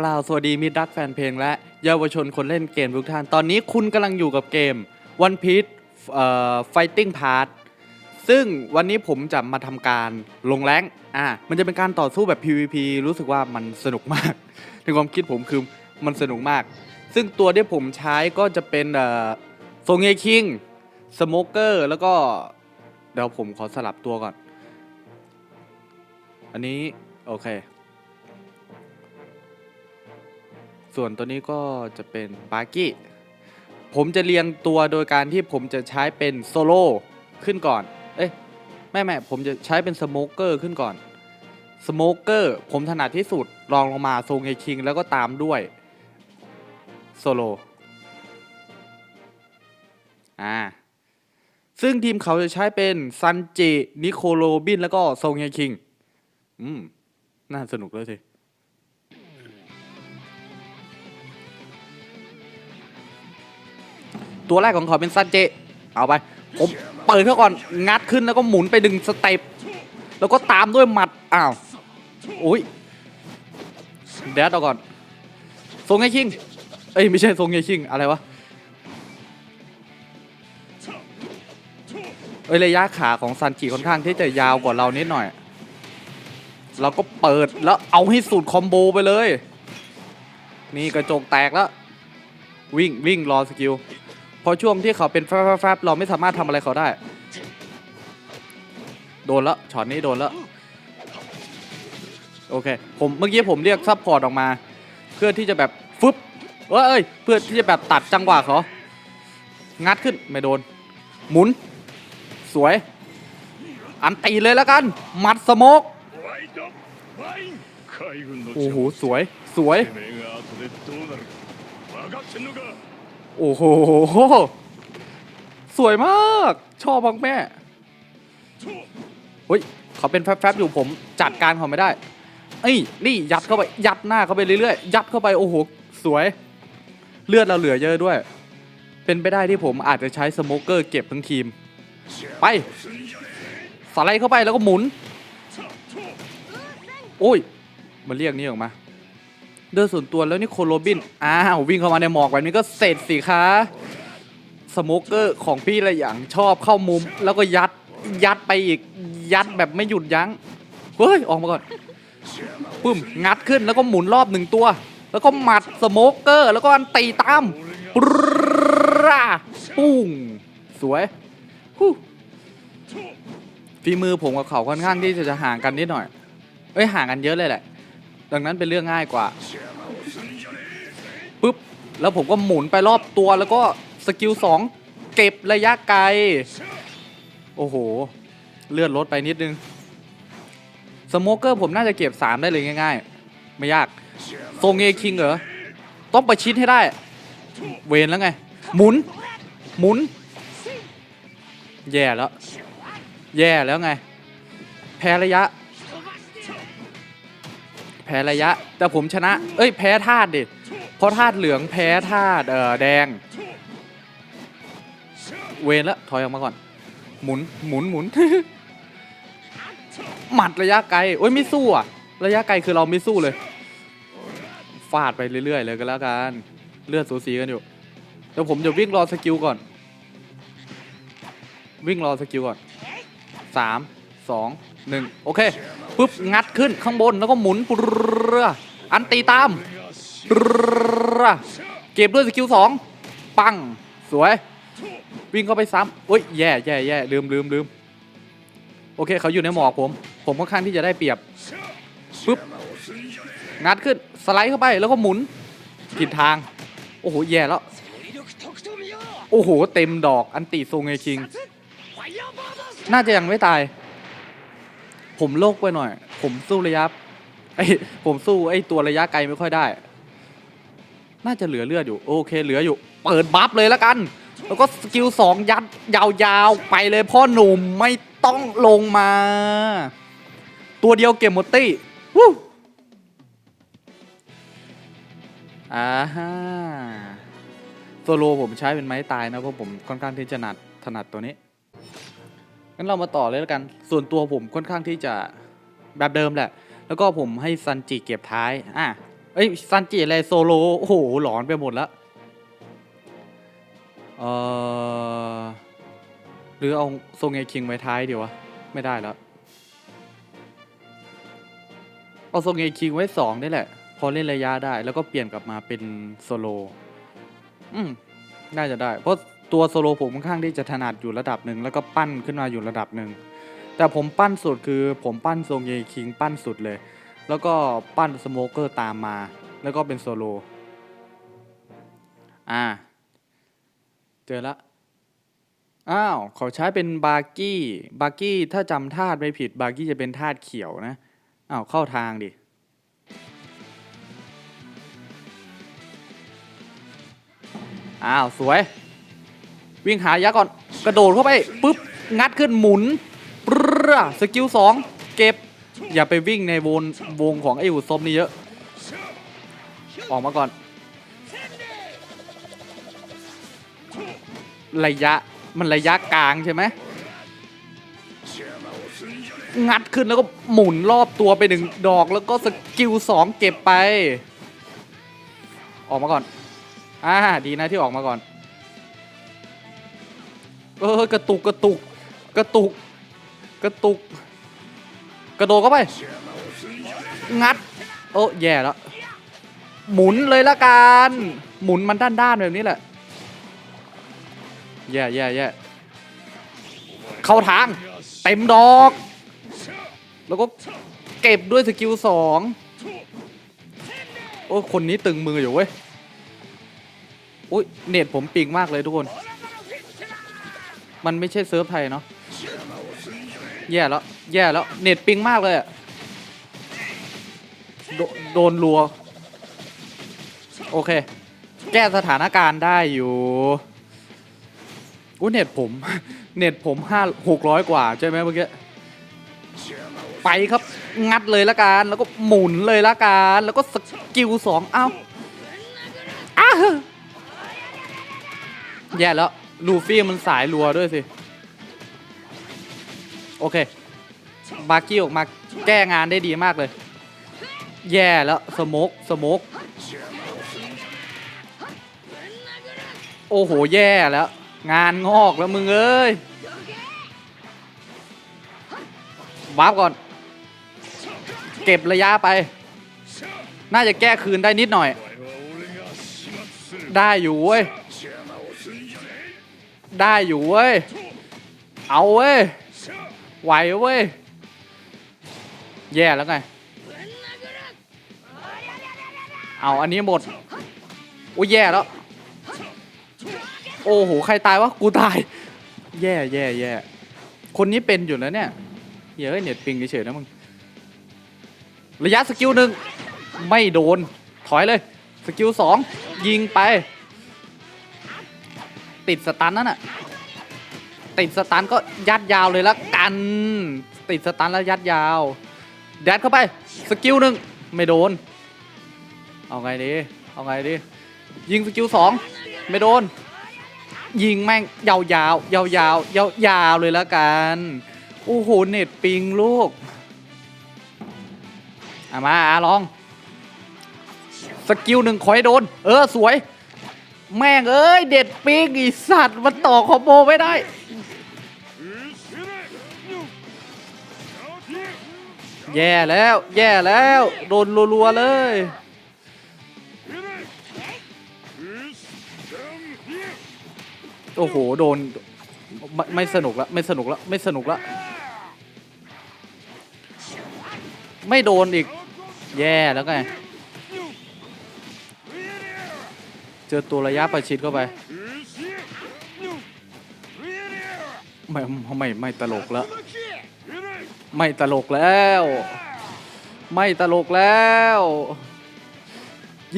กล่าวสวัสดีมิตรรักแฟนเพลงและเยาวชนคนเล่นเกมทุกท่าน ตอนนี้คุณกำลังอยู่กับเกม One Piece เอ่อ Fighting Part ซึ่งวันนี้ผมจะมาทำการลงแรงอ่ามันจะเป็นการต่อสู้แบบ PVP รู้สึกว่ามันสนุกมาก ในความคิดผมคือมันสนุกมาก ซึ่งตัวที่ผมใช้ก็จะเป็นเอ่อโซงเงคิงสโมเกอร์แล้วก็ เดี๋ยวผมขอสลับตัวก่อน อันนี้ โอเค ส่วนตัวนี้ก็จะเป็นปาร์กี้ผมจะเรียงตัวโดยการที่ผมจะใช้เป็นโซโล่ขึ้นก่อน เอ้ยไม่ไม่ผมจะใช้เป็นสโมเกอร์ขึ้นก่อนสโมเกอร์ผมถนัดที่สุดรองลงมาโซงเงคิง แล้วก็ตามด้วยโซโลอ่าซึ่งทีมเขาจะใช้เป็นซันจินิโคโรบิน แล้วก็โซงเงคิง อืม น่าสนุกเลยสิ ตัวแรกของเขาเป็นซันเจ เอาไปผมเปิดเขาก่อนงัดขึ้นแล้วก็หมุนไปดึงสเต็ปแล้วก็ตามด้วยหมัดอ้าวอุ้ยแดดเอาก่อนทรงไงคิงเอ้ยไม่ใช่ทรงไงคิงอะไรวะเอ้ยระยะขาของซันจิค่อนข้างที่จะยาวกว่าเรานิดหน่อย เราก็เปิดแล้วเอาให้สุดคอมโบไปเลย นี่กระจกแตกแล้ว วิ่งวิ่งรอสกิล พอช่วงที่เขาเป็นแฟบๆเราไม่สามารถทำอะไรเขาได้ โดนละช็อตนี้โดนละโอเคผมเมื่อกี้ผมเรียกซับพอร์ตออกมา เพื่อที่จะแบบฟึบเอ้ยเพื่อที่จะแบบตัดจังหวะเขางัดขึ้นไม่โดน หมุน สวย อันตีเลยแล้วกันมัดสโมกโอ้โหสวยสวย โอ้โห สวยมาก ชอบมากแม่เฮ้ยเขาเป็นแฟบๆอยู่ผมจัดการเขาไม่ได้เอ้ยนี่ยัดเข้าไปยัดหน้าเข้าไปเรื่อยๆยัดเข้าไปโอ้โหสวย เลือดเราเหลือเยอะด้วย เป็นไปได้ที่ผมอาจจะใช้สโมเกอร์เก็บทั้งทีม ไปสไลด์เข้าไปแล้วก็หมุน โอ้ยมันเรียกนี้ออกมา โดยส่วนตัวแล้วนี่โคโรบิน อ้าว วิ่งเข้ามาในหมอกแบบนี้ก็เสร็จสิคะสโมเกอร์ของพี่ละอย่างชอบเข้ามุม แล้วก็ยัดยัดไปอีกยัดแบบไม่หยุดยั้งเฮ้ย ออกมาก่อนปึ้มงัดขึ้นแล้วก็หมุนรอบหนึ่งตัว แล้วก็หมัดสโมเกอร์ แล้วก็อันตีตามปราปุ้งสวยฮู้ฝีมือผมกับเขาค่อนข้างที่จะห่างกันนิดหน่อยเอ้ยห่างกันเยอะเลยแหละ ดังนั้นเป็นเรื่องง่ายกว่าปุ๊บแล้วผมก็หมุนไปรอบตัวแล้วก็สกิลสองเก็บระยะไกล โอ้โห เลื่อนรถไปนิดนึง สโมเกอร์ผมน่าจะเก็บ 3 ได้เลยง่ายๆ ไม่ยากโซงเอคิงเหรอ ต้องประชิดให้ได้ เวนแล้วไง หมุน หมุน แย่แล้ว แย่แล้วไง แพ้ระยะ แพ้ระยะ แต่ผมชนะ เอ้ยแพ้ธาตุดิเพราะธาตุเหลืองแพ้ธาตุเอ่อแดง เวนแล้วถอยออกมาก่อน หมุนหมุนหมุนหมัดระยะไกลโอ้ยไม่สู้อะระยะไกลคือเราไม่สู้เลยฟาดไปเรื่อยๆเลยก็แล้วกันเลือดสูสีกันอยู่เดี๋ยวผมจะวิ่งรอสกิลก่อน วิ่งรอสกิลก่อนสามสองหนึ่งโอเค ปุ๊บงัดขึ้นข้างบนแล้วก็หมุนปรอันตีตามเก็บด้วยสกิลสองปังสวย วิ่งเข้าไปซ้ำอุ้ยแย่แย่แย่ลืมลืมลืมโอเคเขาอยู่ในหมอกผม ผมค่อนข้างที่จะได้เปรียบปุ๊บงัดขึ้นสไลด์เข้าไปแล้วก็หมุนผิดทาง โอ้โหแย่แล้ว โอ้โห เต็มดอกอันติทรงไงคิง น่าจะยังไม่ตาย ผมโลกไปหน่อย ผมสู้ระยะไอ้ผมสู้ไอ้ตัวระยะไกลไม่ค่อยได้ น่าจะเหลือเลือดอยู่ โอเค เหลืออยู่ เปิดบัฟเลยแล้วกัน แล้วก็สกิลสองยัดยาวๆไปเลยพ่อหนุ่มไม่ต้องลงมา ตัวเดียวเก็บหมดตี้วู้อ่าฮะโซโลผมใช้เป็นไม้ตายนะเพราะผมค่อนข้างที่จะถนัดถนัดตัวนี้ งั้นเรามาต่อเลยแล้วกัน ส่วนตัวผมค่อนข้างที่จะแบบเดิมแหละ แล้วก็ผมให้ซันจิเก็บท้าย อะ เอ้ยซันจิอะไรโซโล โอ้โห หลอนไปหมดแล้ว เออหรือเอาโซงเงคิงไว้ท้ายดีวะ ไม่ได้แล้ว เอาโซงเงคิงไว้สองนี่แหละ พอเล่นระยะได้ แล้วก็เปลี่ยนกลับมาเป็นโซโล อืม น่าจะได้ เพราะ ตัวโซโลผมค่อนข้างที่จะถนัดอยู่ระดับหนึ่งแล้วก็ปั้นขึ้นมาอยู่ระดับหนึ่งแต่ผมปั้นสุดคือผมปั้นโซงเงคิงปั้นสุดเลย แล้วก็ปั้นสโมเกอร์ตามมา แล้วก็เป็นโซโลอ่า เจอละอ้าวเขาใช้เป็นบาร์กี้บาร์กี้ถ้าจำธาตุไม่ผิดบาร์กี้จะเป็นธาตุเขียวนะอ้าวเข้าทางดิอ้าว สวย วิ่งหายะก่อนกระโดดเข้าไปปุ๊บงัดขึ้นหมุนปรสกิลสองเก็บอย่าไปวิ่งในวงวงของไอ้อุซมนี่เยอะ ออกมาก่อน ระยะมันระยะกลางใช่ไหมงัดขึ้นแล้วก็หมุนรอบตัวไปหนึ่งดอกแล้วก็สกิลสองเก็บไป ออกมาก่อนอ่าดีนะที่ออกมาก่อน เออกระตุกกระตุกกระตุกกระตุก กระโดดเข้าไป งัด โอ้แย่แล้ว หมุนเลยละกันหมุนมันด้านๆแบบนี้แหละ แย่แย่แย่เข้าทาง เต็มดอก แล้วก็เก็บด้วยสกิลสองโอ้คนนี้ตึงมืออยู่เว้ยโอ้ยเน็ตผมปิงมากเลยทุกคน มันไม่ใช่เซิร์ฟไทยเนาะแย่แล้วแย่แล้วเน็ตปิงมากเลยอะโดโดนรัว โอเค แก้สถานการณ์ได้อยู่อุ้เน็ตผม เน็ตผมห้าหกร้อยกว่าใช่ไหมเมื่อกี้ไปครับงัดเลยละกันแล้วก็หมุนเลยละกันแล้วก็สกิลสองเอ้าอ้าแย่แล้ว ลูฟี่มันสายรัวด้วยสิ โอเคบาร์กี้ออกมาแก้งานได้ดีมากเลย แย่แล้วสโมกสโมกโอ้โห แย่แล้ว งานงอกแล้วมึงเอ้ยบาร์ก่อน เก็บระยะไป น่าจะแก้คืนได้นิดหน่อย ได้อยู่เว้ย ได้อยู่เว้ย เอาเว้ย ไหวเว้ย แย่แล้วไง เอาอันนี้หมด โอ้แย่แล้ว โอ้โห ใครตายวะ กูตาย แย่แย่แย่ คนนี้เป็นอยู่แล้วเนี่ยเยอะเน็ตปิงเฉยนะมึง ระยะสกิลหนึ่งไม่โดน ถอยเลย สกิลสองยิงไป ติดสตันนั่นน่ะติดสตันก็ยัดยาวเลยละกัน ติดสตันแล้วยัดยาวแดดเข้าไปสกิลหนึ่งไม่โดน เอาไงดีเอาไงดียิงสกิลสองไม่โดน ยิงแม่งยาวยาวยาวยาวยาวยาวเลยละกันโอ้โหเน็ตปิงลูกอามาอาลอง สกิลหนึ่งขอให้โดน เออ สวย แม่งเอ้ย เด็ดปิงอีสัตว์มันต่อคอมโบไม่ได้ แย่แล้ว แย่แล้ว โดนรัวๆเลย โอ้โห โดน ไม่ไม่สนุกละ ไม่สนุกละ ไม่สนุกละ ไม่โดนอีก แย่แล้วไง เจอตัวระยะประชิดเข้าไปไม่ไม่ไม่ตลกแล้ว ไม่ตลกแล้ว ไม่ตลกแล้ว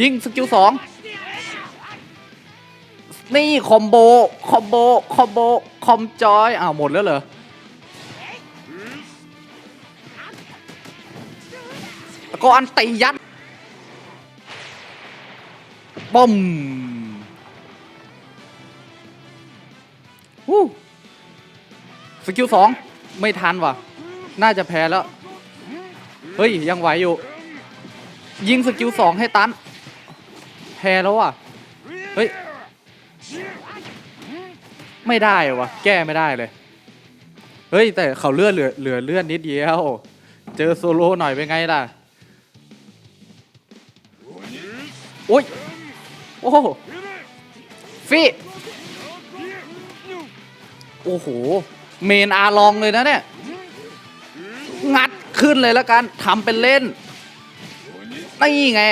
ยิงสกิลสองนี่คอมโบ คอมโบ คอมโบ คอมจอย อ้าวหมดแล้วเหรอแล้วก็อันตียัด ป้อมวู้สกิลสองไม่ทันว่ะ น่าจะแพ้แล้ว เฮ้ย ยังไหวอยู่ ยิงสกิลสองให้ตัน แพ้แล้วอะ เฮ้ย ไม่ได้วะแก้ไม่ได้เลย เฮ้ย แต่เขาเลื่อนเหลือเหลือเลื่อนนิดเดียว เจอโซโล่หน่อยเป็นไงล่ะ โอ้ย โอ้โหฟีโอ้โห เมนอาลองเลยนะเนี่ย งัดขึ้นเลยแล้วกันทำเป็นเล่น นี่ไง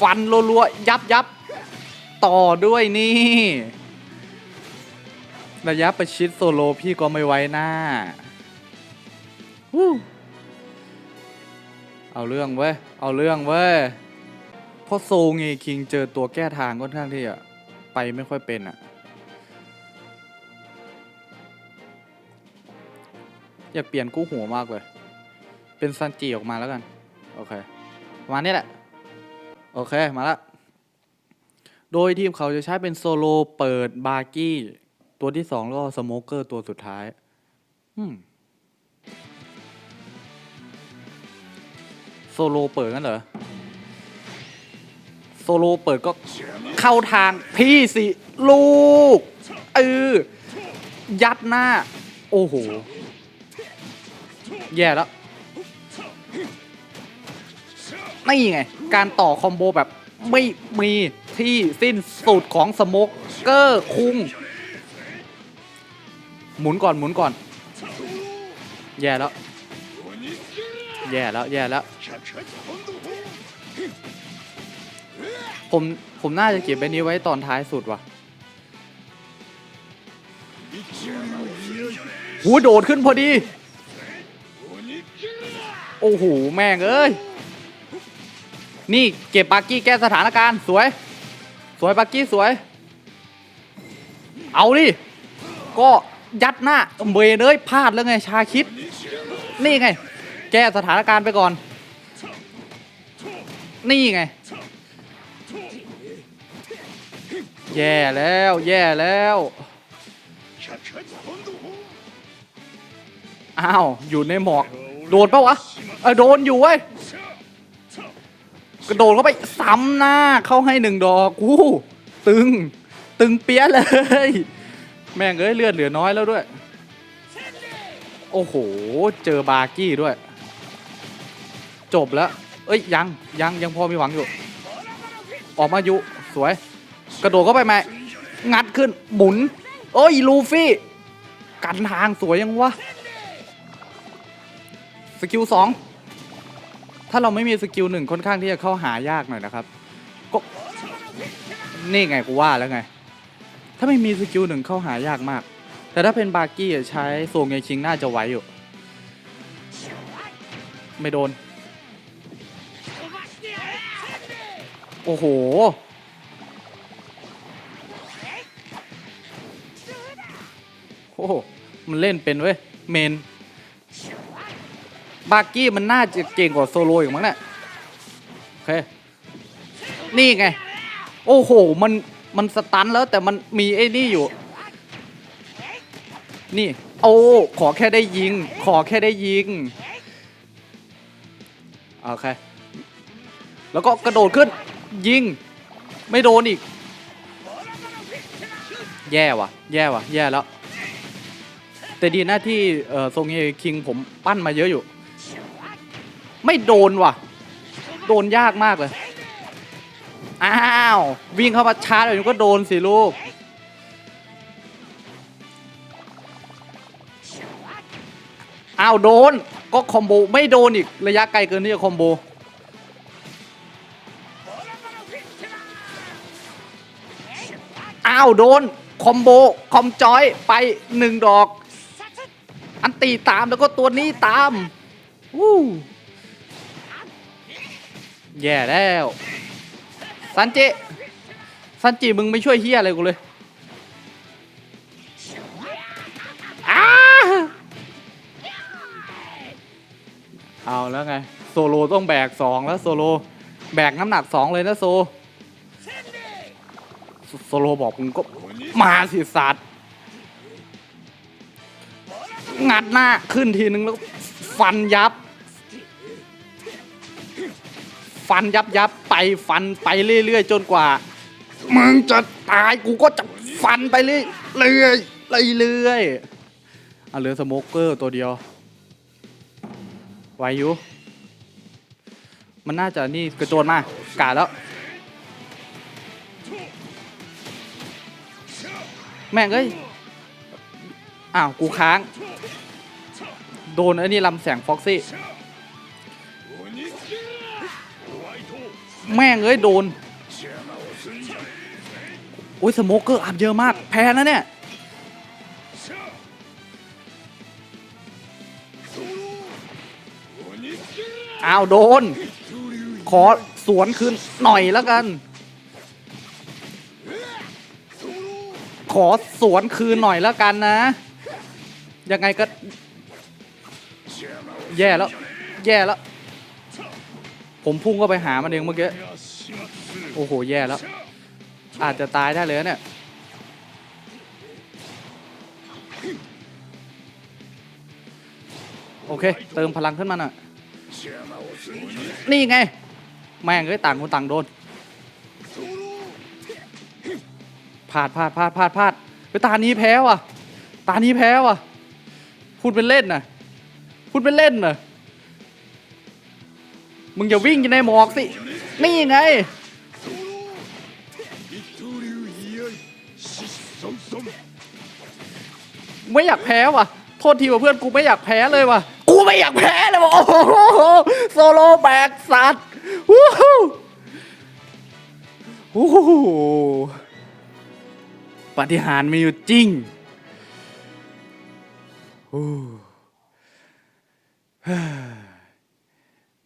ฟันรัวๆ ยับยับต่อด้วยนี่ ระยะประชิดโซโลพี่ก็ไม่ไว้หน้าฮู้เอาเรื่องเว้ย เอาเรื่องเว้ย เพราะโซเงคิงเจอตัวแก้ทางค่อนข้างที่จะไปไม่ค่อยเป็นอะอยากเปลี่ยนกู้หัวมากเลย เป็นซันจิออกมาแล้วกัน โอเคประมาณนี้แหละ โอเค มาละ โดยทีมเขาจะใช้เป็นโซโลเปิดบาร์กี้ ตัวที่สองแล้วก็สโมเกอร์ตัวสุดท้าย อืมโซโลเปิดกันเหรอ ซโลเปิดก็เข้าทางพี่สิลูกเออยัดหน้า โอ้โห แย่แล้วนี่ไง การต่อคอมโบแบบไม่มีที่สิ้นสุดของสโมกเกอร์คุง หมุนก่อนหมุนก่อน แย่แล้ว แย่แล้ว แย่แล้ว ผมผมน่าจะเก็บใบนี้ไว้ตอนท้ายสุดว่ะหูโดดขึ้นพอดี โอ้โห แม่งเอ้ย นี่เก็บบักกี้แก้สถานการณ์สวย สวยบักกี้สวย เอาดิ ก็ยัดหน้าเบยเลยพลาดแล้วไงชาคิด นี่ไง แก้สถานการณ์ไปก่อน นี่ไง แย่แล้วแย่แล้วอ้าวอยู่ในหมอก โดนปะวะเออโดนอยู่เว้ยกระโดดเข้าไปซ้ำหน้าเข้าให้หนึ่งดอกกูตึง ตึงเปี้ยเลย แม่งเอ้ยเลือดเหลือน้อยแล้วด้วย โอ้โห เจอบาร์กี้ด้วย จบแล้ว เอ้ยยังยังยังพอมีหวังอยู่ ออกมาอยู่สวย กระโดดเข้าไปไหมงัดขึ้นหมุนเอ้ยลูฟี่กันทางสวยยังวะสกิลสองถ้าเราไม่มีสกิลหนึ่งค่อนข้างที่จะเข้าหายากหน่อยนะครับก็นี่ไงกูว่าแล้วไง ถ้าไม่มีสกิลหนึ่งเข้าหายากมาก แต่ถ้าเป็นบาร์กี้ใช้โซงเงคิงน่าจะไหวอยู่ ไม่โดน โอ้โห มันเล่นเป็นเว้ยเมนบาร์กี้มันน่าจะเก่งกว่าโซโลอยู่มั้งเนี่ยโอเค นี่ไง โอ้โห มัน มันสตันแล้วแต่มันมีไอ้นี่อยู่ นี่ โอ้ ขอแค่ได้ยิง ขอแค่ได้ยิง โอเค แล้วก็กระโดดขึ้น ยิง ไม่โดนอีก แย่ว่ะ แย่ว่ะ แย่แล้ว แต่ดีนะที่เอ่อทรงเฮคิงผมปั้นมาเยอะอยู่ ไม่โดนว่ะ โดนยากมากเลย อ้าว วิ่งเข้ามาชาร์จแบบนี้ก็โดนสิลูก อ้าว โดน ก็คอมโบไม่โดนอีก ระยะไกลเกินที่จะคอมโบอ้าว โดน คอมโบ คอมจอยไปหนึ่งดอก อันตีตามแล้วก็ตัวนี้ตามวู้แย่แล้วซันจิซันจิมึงไม่ช่วยเฮียอะไรกูเลยอ้าเอาแล้วไง โซโลต้องแบกสองแล้วโซโลแบกน้ำหนักสองเลยนะโซ โซโลบอกมึงก็มาสิสัตว์ งัดหน้าขึ้นทีนึงแล้วฟันยับ ฟันยับยับไปฟันไปเรื่อยๆจนกว่า มึงจะตายกูก็จะฟันไปเรื่อยเรื่อยเรื่อยๆอะเหลือสโมกเกอร์ตัวเดียวไวอยู่มันน่าจะนี่กระโจนมากาดแล้ว แม่งเอ้ย อ้าว กูค้าง โดนไอ้นี่ลำแสงฟ็อกซี่ แม่งเอ้ย โดน โอ้ย สโมกเกอร์อับเยอะมาก แพ้นะเนี่ย อ้าว โดน ขอสวนคืนหน่อยแล้วกัน ขอสวนคืนหน่อยแล้วกันนะ ยังไงก็ แย่แล้ว แย่แล้ว ผมพุ่งเข้าไปหามันเองเมื่อกี้ โอ้โห แย่แล้ว อาจจะตายได้เลยเนี่ยโอเค เติมพลังขึ้นมาหน่อย นี่ไง แม่งเอ้ยต่างคนต่างโดนพลาดพลาดพลาดพลาดพลาดไปตานี้แพ้ว่ะ ตานี้แพ้ว่ะ พูดเป็นเล่นนะ พูดไปเล่นน่ะมึงอย่าวิ่งอยู่ในหมอกสิ นี่ไง ไม่อยากแพ้ว่ะ โทษทีว่าเพื่อนกูไม่อยากแพ้เลยว่ะ กูไม่อยากแพ้เลยว่ะ โอ้โห โซโลแบกสัตว์วู้ฮู้วู้ฮู้ปฏิหารมีอยู่จริงโอ้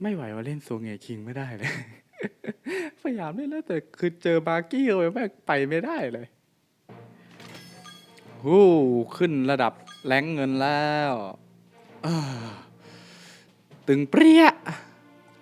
ไม่ไหวว่าเล่นโซเงคิงไม่ได้เลย พยายามเล่นแล้วแต่คือเจอบาร์กี้เข้าไปแม่ไปไม่ได้เลยฮู้ขึ้นระดับแรงเงินแล้ว ตึงเปรี้ย